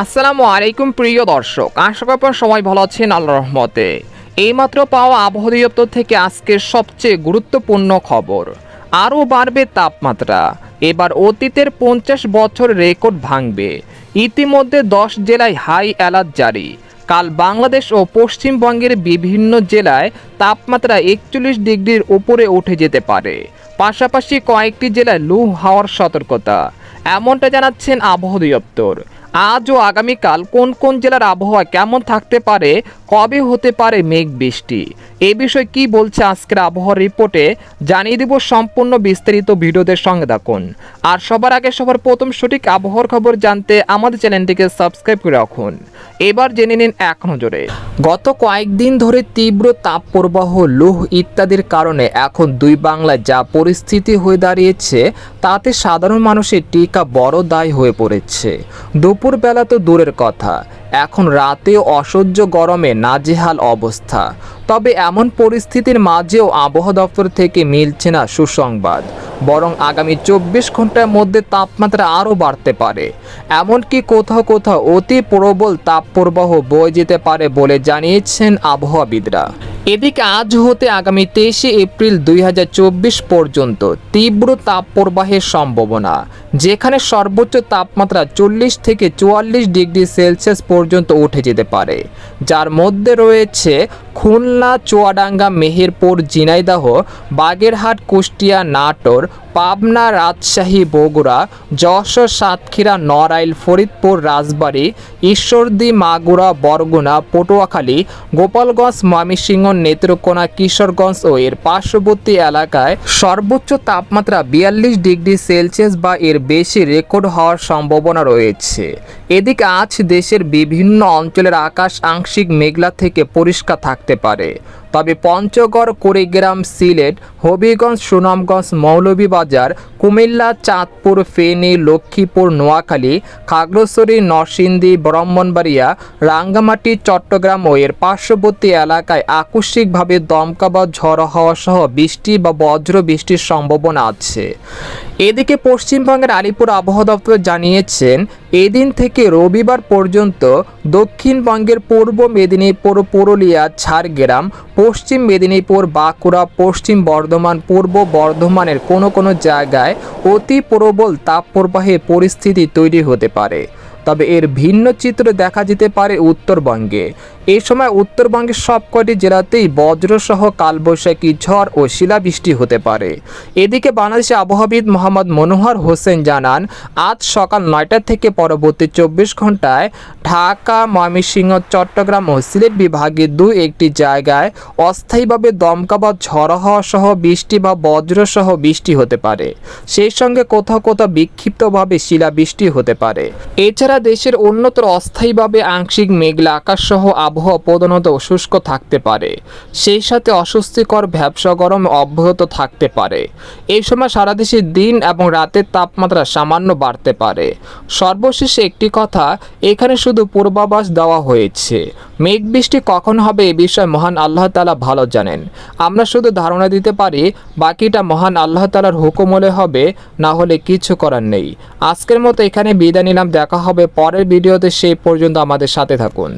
আসসালামু আলাইকুম প্রিয় দর্শক, আশা করি সবাই ভালো আছেন আল্লাহ রহমতে। এইমাত্র পাওয়া আবহাওয়া দপ্তর থেকে আজকের সবচেয়ে গুরুত্বপূর্ণ খবর, আরও বাড়বে তাপমাত্রা। এবার অতীতের পঞ্চাশ বছর রেকর্ড ভাঙবে। ইতিমধ্যে দশ জেলায় হাই অ্যালার্ট জারি। কাল বাংলাদেশ ও পশ্চিমবঙ্গের বিভিন্ন জেলায় তাপমাত্রা একচল্লিশ ডিগ্রির উপরে উঠে যেতে পারে। পাশাপাশি কয়েকটি জেলায় লু হাওয়ার সতর্কতা, এমনটা জানাচ্ছেন আবহাওয়া দপ্তর। আজ ও আগামীকাল কোন কোন জেলার আবহাওয়া কেমন থাকতে পারে, কবে হতে পারে মেঘ বৃষ্টি? এই বিষয়ে কি বলছে আজকের আবহাওয়ার রিপোর্টে, জানিয়ে দিব সম্পূর্ণ বিস্তারিত ভিডিওদের সঙ্গে থাকুন। আর সবার আগে সবার প্রথম সঠিক আবহাওয়ার খবর জানতে আমাদের চ্যানেলটিকে সাবস্ক্রাইব করে রাখুন। এবার জেনে নিন এক নজরে। গত কয়েকদিন ধরে তীব্র তাপ প্রবাহ লুহ ইত্যাদির কারণে এখন দুই বাংলায় যা পরিস্থিতি হয়ে দাঁড়িয়েছে, তাতে সাধারণ মানুষের টিকা বড় দায় হয়ে পড়েছে। দুপুরবেলা তো দূরের কথা। এখন রাতেও অসহ্য গরমে নাজেহাল অবস্থা। তবে এমন পরিস্থিতির মাঝেও আবহাওয়া দপ্তর থেকে মিলছে না সুসংবাদ। বরং আগামী চব্বিশ ঘণ্টার মধ্যে তাপমাত্রা আরও বাড়তে পারে। এমনকি কোথাও কোথাও অতি প্রবল তাপপ্রবাহ বয়ে যেতে পারে বলে জানিয়েছেন আবহাওয়াবিদরা। এদিকে আজ হতে আগামী তেইশে এপ্রিল দুই হাজার চব্বিশ পর্যন্ত তীব্র তাপপ্রবাহের সম্ভাবনা, যেখানে সর্বোচ্চ তাপমাত্রা চল্লিশ থেকে চুয়াল্লিশ ডিগ্রি সেলসিয়াস উঠে যেতে পারে। যার মধ্যে রয়েছে খুলনা চুয়াডাঙ্গা মেহেরপুর ঝিনাইদহ বাগেরহাট কুষ্টিয়া নাটোর পাবনা রাজশাহী বগুড়া, যশোর সাতক্ষীরা, নড়াইল, ফরিদপুর, রাজবাড়ী, ঈশ্বরদী, মাগুরা, বরগুনা, পটুয়াখালী, গোপালগঞ্জ, ময়মনসিংহ, নেত্রকোনা, কিশোরগঞ্জ ও এর পার্শ্ববর্তী এলাকায় সর্বোচ্চ তাপমাত্রা বিয়াল্লিশ ডিগ্রি সেলসিয়াস বা এর বেশি রেকর্ড হওয়ার সম্ভাবনা রয়েছে। এদিকে আজ দেশের বিভিন্ন অঞ্চলের আকাশ আংশিক মেঘলা থেকে পরিষ্কার থাকতে পারে। তবে পঞ্চগড়, কুড়িগ্রাম, সিলেট, হবিগঞ্জ, সুনামগঞ্জ, মৌলভীবাজার, কুমিল্লা, চাঁদপুর, ফেনী, লক্ষ্মীপুর, নোয়াখালী, খাগড়াছড়ি, নরসিংদী, ব্রাহ্মণবাড়িয়া, রাঙ্গামাটি, চট্টগ্রাম ও এর পার্শ্ববর্তী এলাকায় আকস্মিকভাবে দমকা বা ঝড় হওয়া সহ বৃষ্টি বা বজ্র বৃষ্টির সম্ভাবনা আছে। এদিকে পশ্চিমবঙ্গের আলিপুর আবহাওয়া দপ্তর জানিয়েছেন, এদিন থেকে রবিবার পর্যন্ত দক্ষিণবঙ্গের পূর্ব মেদিনীপুর, পুরুলিয়া, ঝাড়গ্রাম, পশ্চিম মেদিনীপুর, বাঁকুড়া, পশ্চিম বর্ধমান, পূর্ব বর্ধমানের কোনো কোনো জায়গায় অতি প্রবল তাপপ্রবাহের পরিস্থিতি তৈরি হতে পারে। তবে এর ভিন্ন চিত্র দেখা যেতে পারে উত্তরবঙ্গে। এই সময় উত্তরবঙ্গের সবকটি জেলাতেই বজ্রসহ কালবৈশাখী ঝড় ও শিলাবৃষ্টি হতে পারে। এদিকে বাংলাদেশের আবহাওয়াবিদ মোহাম্মদ মনোহর হোসেন জানান, আজ সকাল নয়টা থেকে পরবর্তী চব্বিশ ঘন্টায় ঢাকা, ময়মনসিংহ, চট্টগ্রাম ও সিলেট বিভাগে দু একটি জায়গায় অস্থায়ীভাবে দমকা বা ঝড় হওয়া সহ বৃষ্টি বা বজ্রসহ বৃষ্টি হতে পারে। সেই সঙ্গে কোথাও কোথাও বিক্ষিপ্তভাবে শিলাবৃষ্টি হতে পারে। এছাড়া দেশের অন্যত্র অস্থায়ীভাবে আংশিক মেঘলা আকাশ সহ আবহাওয়া প্রধানত শুষ্ক থাকতে পারে। সেই সাথে অস্বস্তিকর ভ্যাবসা গরম অব্যাহত থাকতে পারে। এই সময় সারা দেশে দিন এবং রাতের তাপমাত্রা সামান্য বাড়তে পারে। সর্বশেষে একটি কথা, এখানে শুধু পূর্বাভাস দেওয়া হয়েছে। মেঘ বৃষ্টি কখন হবে এ বিষয়ে মহান আল্লাহ তালা ভালো জানেন। আমরা শুধু ধারণা দিতে পারি, বাকিটা মহান আল্লাহ তালার হুকুম হলে হবে, না হলে কিছু করার নেই। আজকের মতো এখানে বিদায় নিলাম। দেখা হবে পরের ভিডিওতে। সেই পর্যন্ত আমাদের সাথে থাকুন।